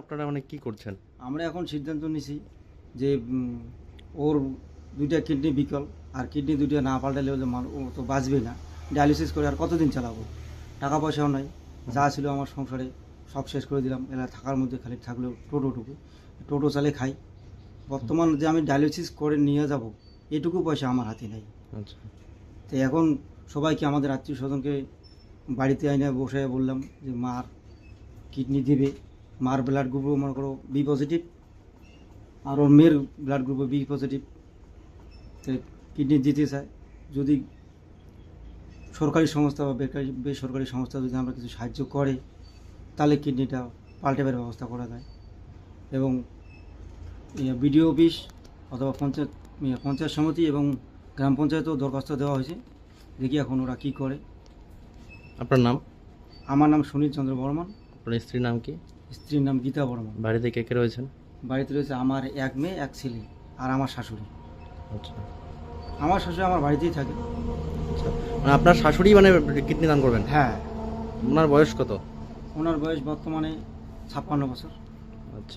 আপনারা মানে কি করছেন? আমরা এখন সিদ্ধান্ত নিছি যে ওর দুইটা কিডনি বিকল আর কিডনি দুইটা না পাল্টালে ও তো বাঁচবে না। ডায়ালিসিস করে আর কতদিন চালাবো? টাকা পয়সাও নাই। যা ছিল আমার সংসারে সব শেষ করে দিলাম। এলা থাকার মধ্যে খালি থাকলেও টোটোটুকু। টোটো চালে খাই। বর্তমান যে আমি ডায়ালিসিস করে নিয়ে যাব এটুকু পয়সা আমার হাতে নেই। আচ্ছা। তো এখন সবাইকে আমাদের আত্মীয় স্বজনকে বাড়িতে আইনে বসে বললাম যে মার কিডনি দিবে। মার ব্লাড গ্রুপও মনে করো বি পজিটিভ আর ওর মেয়ের ব্লাড গ্রুপও বি পজিটিভ কিডনি দিতে চায় যদি সরকারি সংস্থা বা বেকারি বেসরকারি সংস্থা যদি আমরা কিছু সাহায্য করে তাহলে কিডনিটা পাল্টাবার ব্যবস্থা করা যায়। এবং বিডিও অফিস অথবা পঞ্চায়েত ইয়ে, পঞ্চায়েত সমিতি এবং গ্রাম পঞ্চায়েতেও দরখাস্ত দেওয়া হয়েছে। দেখি এখন ওরা কী করে। আপনার নাম? আমার নাম সুনীল চন্দ্র বর্মন। আপনার স্ত্রীর নাম কি? স্ত্রীর নাম গীতা বর্মন। বাড়িতে কে কে রয়েছেন? বাড়িতে রয়েছে আমার এক মেয়ে এক ছেলে আর আমার শাশুড়ি। আচ্ছা। আমার শাশুড়ি আমার বাড়িতেই থাকে। আচ্ছা। মানে আপনার শাশুড়ি মানে কিডনি দান করবেন? হ্যাঁ। ওনার বয়স কত? ওনার বয়স বর্তমানে ছাপ্পান্ন বছর। আচ্ছা।